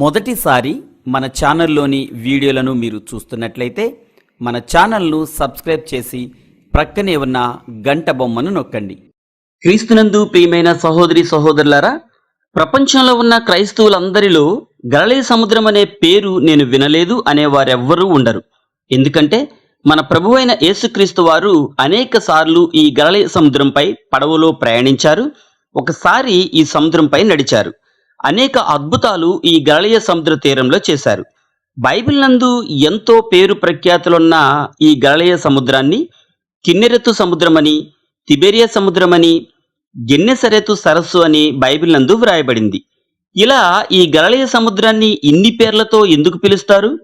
మొదటిసారి మన ఛానల్లోని వీడియోలను మీరు చూస్తున్నట్లయితే మన ఛానల్ను సబ్స్క్రైబ్ చేసి ప్రక్కనే ఉన్న గంట బొమ్మను నొక్కండి. క్రీస్తునందు ప్రియమైన సహోదరి సహోదరులారా ప్రపంచంలో ఉన్న క్రైస్తవులందరిలో గలలే సముద్రం అనే పేరు నేను వినలేదు అనే వారెవ్వరూ ఉండరు. ఎందుకంటే మన ప్రభువైన యేసుక్రీస్తు వారు అనేక సార్లు ఈ గలలే సముద్రంపై పడవలో ప్రయాణించారు ఒకసారి ఈ సముద్రంపై నడిచారు. అనేక అద్భుతాలు ఈ గలలయ సముద్ర తీరంలో చేశారు. బైబిల్ నందు ఎంతో పేరు ప్రఖ్యాతులున్న ఈ గలలయ సముద్రాన్ని కిన్నెరెత్తు సముద్రమని తిబెరియా సముద్రమని గెన్నెసరెతు సరస్సు అని బైబిల్ నందు వ్రాయబడింది. ఇలా ఈ గలలయ సముద్రాన్ని ఇన్ని పేర్లతో ఎందుకు పిలుస్తారు?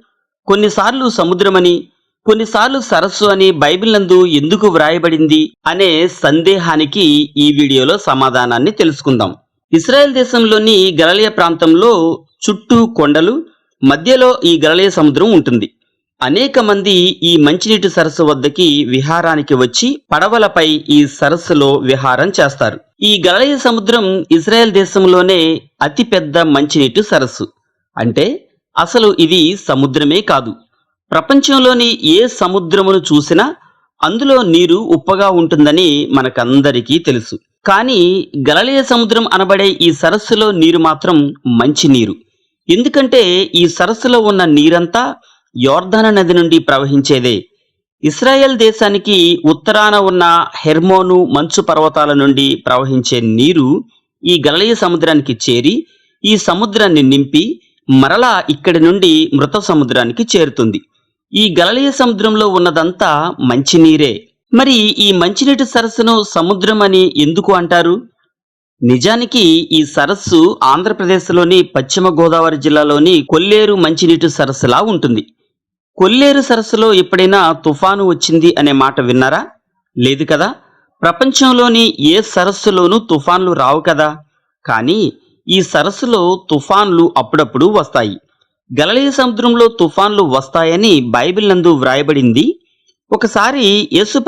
కొన్నిసార్లు సముద్రమని కొన్నిసార్లు సరస్సు అని బైబిల్ నందు ఎందుకు వ్రాయబడింది అనే సందేహానికి ఈ వీడియోలో సమాధానాన్ని తెలుసుకుందాం. ఇస్రాయెల్ దేశంలోని గలలయ ప్రాంతంలో చుట్టూ కొండలు మధ్యలో ఈ గలలయ సముద్రం ఉంటుంది. అనేక మంది ఈ మంచినీటి సరస్సు వద్దకి విహారానికి వచ్చి పడవలపై ఈ సరస్సులో విహారం చేస్తారు. ఈ గలయ సముద్రం ఇజ్రాయెల్ దేశంలోనే అతిపెద్ద మంచినీటి సరస్సు. అంటే అసలు ఇది సముద్రమే కాదు. ప్రపంచంలోని ఏ సముద్రమును చూసినా అందులో నీరు ఉప్పగా ఉంటుందని మనకందరికీ తెలుసు. కానీ గలలయ సముద్రం అనబడే ఈ సరస్సులో నీరు మాత్రం మంచి నీరు. ఎందుకంటే ఈ సరస్సులో ఉన్న నీరంతా యోర్ధన నది నుండి ప్రవహించేదే. ఇస్రాయెల్ దేశానికి ఉత్తరాన ఉన్న హెర్మోను మంచు పర్వతాల నుండి ప్రవహించే నీరు ఈ గలయ సముద్రానికి చేరి ఈ సముద్రాన్ని నింపి మరలా ఇక్కడి నుండి మృత సముద్రానికి చేరుతుంది. ఈ గలయ సముద్రంలో ఉన్నదంతా మంచినీరే మరి ఈ మంచినీటి సరస్సును సముద్రం అని ఎందుకు అంటారు? నిజానికి ఈ సరస్సు ఆంధ్రప్రదేశ్లోని పశ్చిమ గోదావరి జిల్లాలోని కొల్లేరు మంచినీటి సరస్సులా ఉంటుంది. కొల్లేరు సరస్సులో ఎప్పుడైనా తుఫాను వచ్చింది అనే మాట విన్నారా? లేదు కదా. ప్రపంచంలోని ఏ సరస్సులోనూ తుఫాన్లు రావు కదా. కానీ ఈ సరస్సులో తుఫాన్లు అప్పుడప్పుడు వస్తాయి. గలలీ సముద్రంలో తుఫాన్లు వస్తాయని బైబిల్ నందు వ్రాయబడింది. ఒకసారి యేసు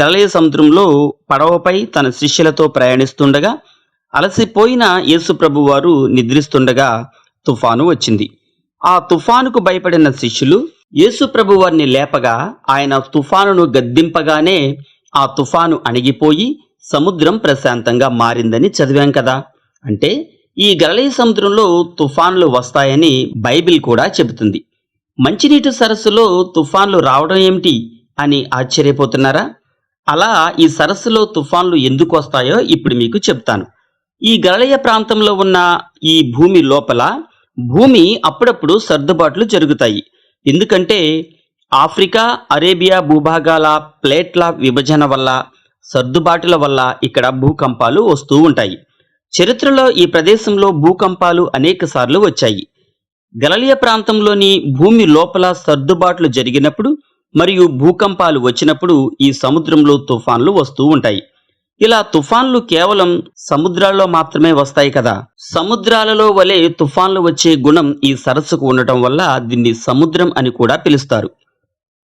గలయ సముద్రంలో పడవపై తన శిష్యులతో ప్రయాణిస్తుండగా అలసిపోయిన యేసు నిద్రిస్తుండగా తుఫాను వచ్చింది. ఆ తుఫానుకు భయపడిన శిష్యులు యేసు లేపగా ఆయన తుఫానును గద్దింపగానే ఆ తుఫాను అణిగిపోయి సముద్రం ప్రశాంతంగా మారిందని చదివాం కదా. అంటే ఈ గలయ సముద్రంలో తుఫాన్లు వస్తాయని బైబిల్ కూడా చెబుతుంది. మంచినీటి సరస్సులో తుఫాన్లు రావడం ఏమిటి? అని ఆశ్చర్యపోతున్నారా? అలా ఈ సరస్సులో తుఫాన్లు ఎందుకు వస్తాయో ఇప్పుడు మీకు చెప్తాను. ఈ గలయ ప్రాంతంలో ఉన్న ఈ భూమి లోపల భూమి అప్పుడప్పుడు సర్దుబాట్లు జరుగుతాయి. ఎందుకంటే ఆఫ్రికా అరేబియా భూభాగాల ప్లేట్ల విభజన వల్ల సర్దుబాటుల వల్ల ఇక్కడ భూకంపాలు వస్తూ ఉంటాయి. చరిత్రలో ఈ ప్రదేశంలో భూకంపాలు అనేక సార్లు వచ్చాయి. గలలియ ప్రాంతంలోని భూమి లోపల సర్దుబాట్లు జరిగినప్పుడు మరియు భూకంపాలు వచ్చినప్పుడు ఈ సముద్రంలో తుఫాన్లు వస్తూ ఉంటాయి. ఇలా తుఫాన్లు కేవలం సముద్రాల్లో మాత్రమే వస్తాయి కదా. సముద్రాలలో వలె తుఫాన్లు వచ్చే గుణం ఈ సరస్సుకు ఉండటం వల్ల దీన్ని సముద్రం అని కూడా పిలుస్తారు.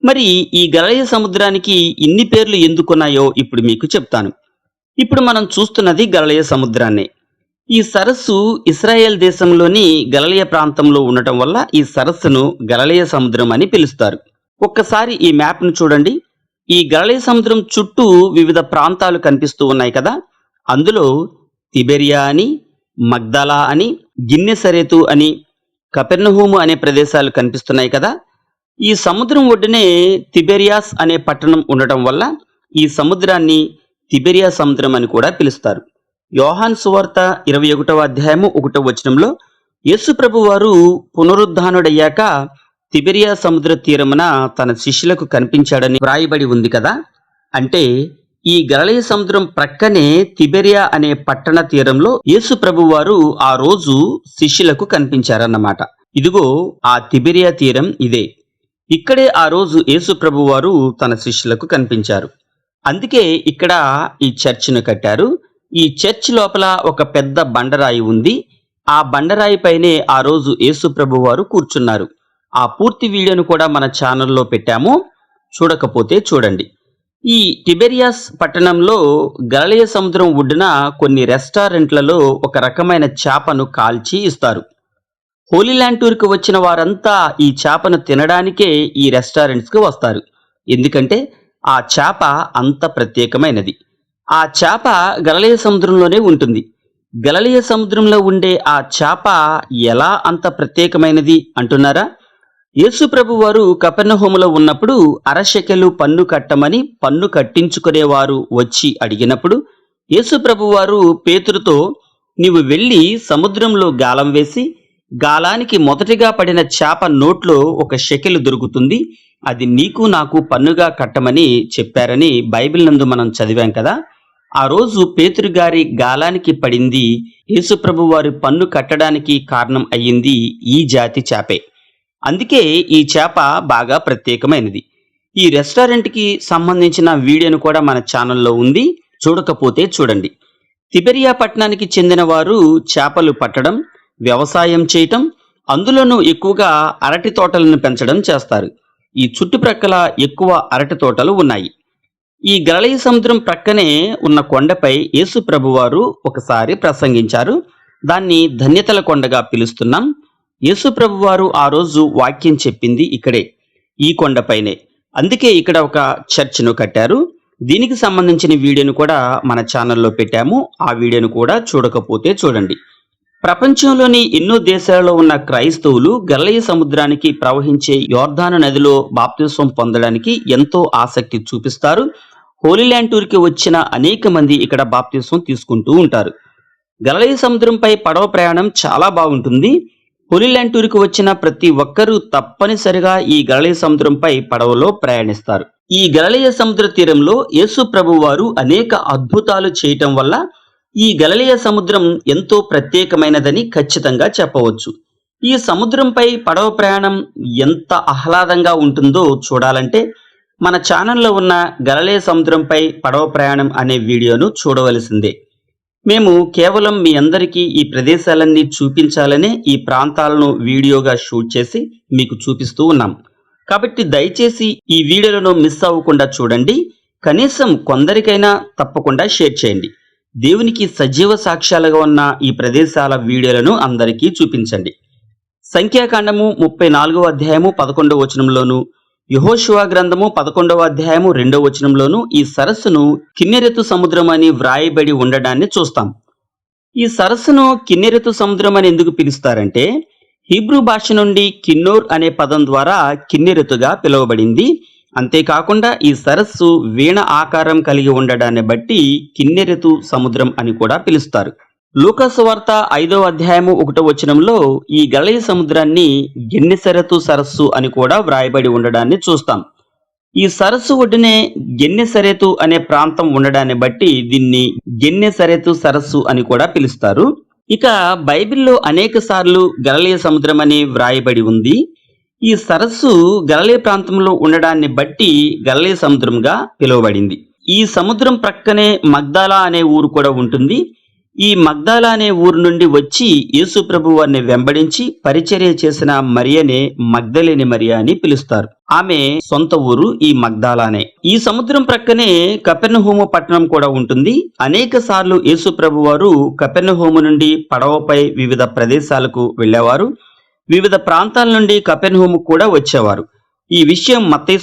మరి ఈ గలయ సముద్రానికి ఇన్ని పేర్లు ఎందుకున్నాయో ఇప్పుడు మీకు చెప్తాను. ఇప్పుడు మనం చూస్తున్నది గలయ సముద్రాన్ని. ఈ సరస్సు ఇస్రాయేల్ దేశంలోని గలలియ ప్రాంతంలో ఉండటం వల్ల ఈ సరస్సును గలలియ సముద్రం అని పిలుస్తారు. ఒక్కసారి ఈ మ్యాప్ను చూడండి. ఈ గలలియ సముద్రం చుట్టూ వివిధ ప్రాంతాలు కనిపిస్తూ ఉన్నాయి కదా. అందులో తిబెరియా అని మగ్దాలా అని గిన్నెసరేతు అని కపెర్నహూము అనే ప్రదేశాలు కనిపిస్తున్నాయి కదా. ఈ సముద్రం ఒడ్డునే తిబెరియాస్ అనే పట్టణం ఉండటం వల్ల ఈ సముద్రాన్ని తిబెరియా సముద్రం అని కూడా పిలుస్తారు. యోహాన్ సువార్త ఇరవై ఒకటవ అధ్యాయము ఒకటవ వచనంలో యేసుప్రభు వారు పునరుద్ధానుడయ్యాక తిబెరియా సముద్ర తీరమున తన శిష్యులకు కనిపించాడని వ్రాయబడి ఉంది కదా? అంటే ఈ గలయ సముద్రం ప్రక్కనే తిబెరియా అనే పట్టణ తీరంలో యేసు ప్రభు వారు ఆ రోజు శిష్యులకు కనిపించారన్నమాట. ఇదిగో ఆ తిబెరియా తీరం ఇదే. ఇక్కడే ఆ రోజు యేసు ప్రభు వారు తన శిష్యులకు కనిపించారు. అందుకే ఇక్కడ ఈ చర్చిను కట్టారు. ఈ చర్చ్ లోపల ఒక పెద్ద బండరాయి ఉంది. ఆ బండరాయి పైనే ఆ రోజు యేసు ప్రభు వారు కూర్చున్నారు. ఆ పూర్తి వీడియోను కూడా మన ఛానల్లో పెట్టాము. చూడకపోతే చూడండి. ఈ టిబెరియాస్ పట్టణంలో గలలియ సముద్రం ఒడ్డున కొన్ని రెస్టారెంట్లలో ఒక రకమైన చేపను కాల్చి ఇస్తారు. హోలీల్యాండ్ టూర్కి వచ్చిన వారంతా ఈ చేపను తినడానికే ఈ రెస్టారెంట్స్కి వస్తారు. ఎందుకంటే ఆ చేప అంత ప్రత్యేకమైనది. ఆ చేప గలలియ సముద్రంలోనే ఉంటుంది. గలలియ సముద్రంలో ఉండే ఆ చేప ఎలా అంత ప్రత్యేకమైనది అంటున్నారా? యేసు కపెనహోములో వారు ఉన్నప్పుడు అరశకెలు పన్ను కట్టమని పన్ను కట్టించుకునేవారు వచ్చి అడిగినప్పుడు యేసు వారు పేతురుతో నీవు వెళ్ళి సముద్రంలో గాలం వేసి గాలానికి మొదటిగా పడిన చేప నోట్లో ఒక షెకెలు దొరుకుతుంది అది నీకు నాకు పన్నుగా కట్టమని చెప్పారని బైబిల్ నందు మనం చదివాం కదా. ఆ రోజు పేతురు గారి గాలానికి పడింది యేసుప్రభు వారి పన్ను కట్టడానికి కారణం అయ్యింది ఈ జాతి చేపే. అందుకే ఈ చేప బాగా ప్రత్యేకమైనది. ఈ రెస్టారెంట్కి సంబంధించిన వీడియోను కూడా మన ఛానల్లో ఉంది. చూడకపోతే చూడండి. తిబెరియా పట్టణానికి చెందిన వారు చేపలు పట్టడం వ్యవసాయం చేయటం అందులోనూ ఎక్కువగా అరటి తోటలను పెంచడం చేస్తారు. ఈ చుట్టుప్రక్కల ఎక్కువ అరటి తోటలు ఉన్నాయి. ఈ గలయ సముద్రం ప్రక్కనే ఉన్న కొండపై యేసు ప్రభువారు ఒకసారి ప్రసంగించారు. దాన్ని ధన్యతల కొండగా పిలుస్తున్నాం. యేసు ప్రభువారు ఆ రోజు వాక్యం చెప్పింది ఇక్కడే ఈ కొండపైనే. అందుకే ఇక్కడ ఒక చర్చ్ను కట్టారు. దీనికి సంబంధించిన వీడియోను కూడా మన ఛానల్లో పెట్టాము. ఆ వీడియోను కూడా చూడకపోతే చూడండి. ప్రపంచంలోని ఎన్నో దేశాలలో ఉన్న క్రైస్తవులు గల్లయ సముద్రానికి ప్రవహించే యోర్ధాను నదిలో బాప్తిస్వం పొందడానికి ఎంతో ఆసక్తి చూపిస్తారు. హోలీల్యాండ్ టూర్కి వచ్చిన అనేక మంది ఇక్కడ బాప్తిస్వం తీసుకుంటూ ఉంటారు. గలలయ సముద్రంపై పడవ ప్రయాణం చాలా బాగుంటుంది. హోలీల్యాండ్ వచ్చిన ప్రతి ఒక్కరూ తప్పనిసరిగా ఈ గలలయ సముద్రంపై పడవలో ప్రయాణిస్తారు. ఈ గలలయ సముద్ర తీరంలో యేసు ప్రభు వారు అనేక అద్భుతాలు చేయటం వల్ల ఈ గలలియ సముద్రం ఎంతో ప్రత్యేకమైనదని ఖచ్చితంగా చెప్పవచ్చు. ఈ సముద్రంపై పడవ ప్రయాణం ఎంత ఆహ్లాదంగా ఉంటుందో చూడాలంటే మన ఛానల్లో ఉన్న గలలే సముద్రంపై పడవ ప్రయాణం అనే వీడియోను చూడవలసిందే. మేము కేవలం మీ అందరికీ ఈ ప్రదేశాలన్నీ చూపించాలనే ఈ ప్రాంతాలను వీడియోగా షూట్ చేసి మీకు చూపిస్తూ ఉన్నాం. కాబట్టి దయచేసి ఈ వీడియోలను మిస్ అవ్వకుండా చూడండి. కనీసం కొందరికైనా తప్పకుండా షేర్ చేయండి. దేవునికి సజీవ సాక్ష్యాలుగా ఉన్న ఈ ప్రదేశాల వీడియోలను అందరికీ చూపించండి. సంఖ్యాకాండము ముప్పై నాలుగో అధ్యాయము పదకొండవ వచనంలోను యహోశివా గ్రంథము పదకొండవ అధ్యాయము రెండవ వచనంలోను ఈ సరస్సును కిన్నెరెతు సముద్రం అని వ్రాయబడి ఉండడాన్ని చూస్తాం. ఈ సరస్సును కిన్నెరెతు సముద్రం అని ఎందుకు పిలుస్తారంటే హీబ్రూ భాష నుండి కిన్నోర్ అనే పదం ద్వారా కిన్నెరెతుగా పిలువబడింది. అంతేకాకుండా ఈ సరస్సు వీణ ఆకారం కలిగి ఉండడాన్ని బట్టి కిన్నెరెతు సముద్రం అని కూడా పిలుస్తారు. లూకస్వార్త ఐదవ అధ్యాయము ఒకటో వచనంలో ఈ గలయ సముద్రాన్ని గెన్నెసెరతు సరస్సు అని కూడా వ్రాయబడి ఉండడాన్ని చూస్తాం. ఈ సరస్సు ఒడ్డునే గెన్నెసరెతు అనే ప్రాంతం ఉండడాన్ని బట్టి దీన్ని గెన్నెసరెతు సరస్సు అని కూడా పిలుస్తారు. ఇక బైబిల్లో అనేక సార్లు గలలియ సముద్రం అని వ్రాయబడి ఉంది. ఈ సరస్సు గలలే ప్రాంతంలో ఉండడాన్ని బట్టి గలలే సముద్రంగా పిలువబడింది. ఈ సముద్రం ప్రక్కనే మగ్దాలా అనే ఊరు కూడా ఉంటుంది. ఈ మగ్దాలా అనే ఊరు నుండి వచ్చి యేసుప్రభు వారిని వెంబడించి పరిచర్య చేసిన మరియనే మగ్దలేని మరియ అని పిలుస్తారు. ఆమె సొంత ఊరు ఈ మగ్దాలానే. ఈ సముద్రం ప్రక్కనే కపెర్నహోము పట్టణం కూడా ఉంటుంది. అనేక సార్లు యేసుప్రభు వారు కపెర్నహోము నుండి పడవపై వివిధ ప్రదేశాలకు వెళ్ళేవారు. వివిధ ప్రాంతాల నుండి కపెర్నహోము కూడా వచ్చేవారు. ఈ విషయం మత్తయి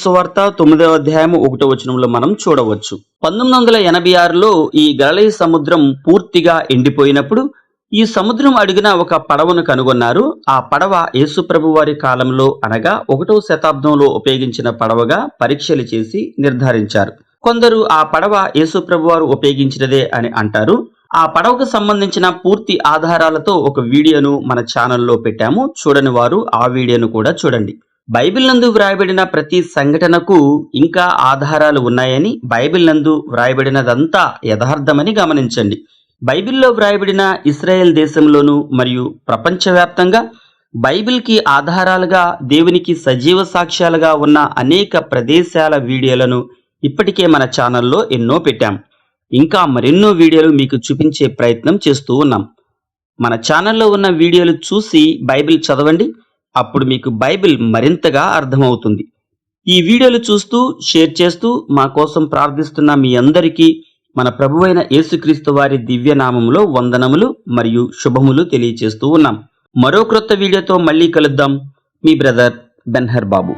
తొమ్మిదవ అధ్యాయము ఒకటో వచనంలో మనం చూడవచ్చు. పంతొమ్మిది వందల ఎనభై ఆరులో ఈ గలయ సముద్రం పూర్తిగా ఎండిపోయినప్పుడు ఈ సముద్రం అడుగున ఒక పడవను కనుగొన్నారు. ఆ పడవ యేసుప్రభు వారి కాలంలో అనగా ఒకటో శతాబ్దంలో ఉపయోగించిన పడవగా పరీక్షలు చేసి నిర్ధారించారు. కొందరు ఆ పడవ యేసుప్రభు వారు ఉపయోగించినదే అని అంటారు. ఆ పడవకు సంబంధించిన పూర్తి ఆధారాలతో ఒక వీడియోను మన ఛానల్లో పెట్టాము. చూడని వారు ఆ వీడియోను కూడా చూడండి. బైబిల్ నందు వ్రాయబడిన ప్రతి సంఘటనకు ఇంకా ఆధారాలు ఉన్నాయని బైబిల్ నందు వ్రాయబడినదంతా యథార్థమని గమనించండి. బైబిల్లో వ్రాయబడిన ఇస్రాయేల్ దేశంలోను మరియు ప్రపంచవ్యాప్తంగా బైబిల్కి ఆధారాలుగా దేవునికి సజీవ సాక్ష్యాలుగా ఉన్న అనేక ప్రదేశాల వీడియోలను ఇప్పటికే మన ఛానల్లో ఎన్నో పెట్టాం. ఇంకా మరెన్నో వీడియోలు మీకు చూపించే ప్రయత్నం చేస్తూ ఉన్నాం. మన ఛానల్లో ఉన్న వీడియోలు చూసి బైబిల్ చదవండి. అప్పుడు మీకు బైబిల్ మరింతగా అర్థమవుతుంది. ఈ వీడియోలు చూస్తూ షేర్ చేస్తూ మా కోసం ప్రార్థిస్తున్న మీ అందరికీ మన ప్రభువైన యేసుక్రీస్తు వారి దివ్య నామములో వందనములు మరియు శుభములు తెలియచేస్తూ ఉన్నాం. మరో క్రొత్త వీడియోతో మళ్ళీ కలుద్దాం. మీ బ్రదర్ బెన్హర్ బాబు.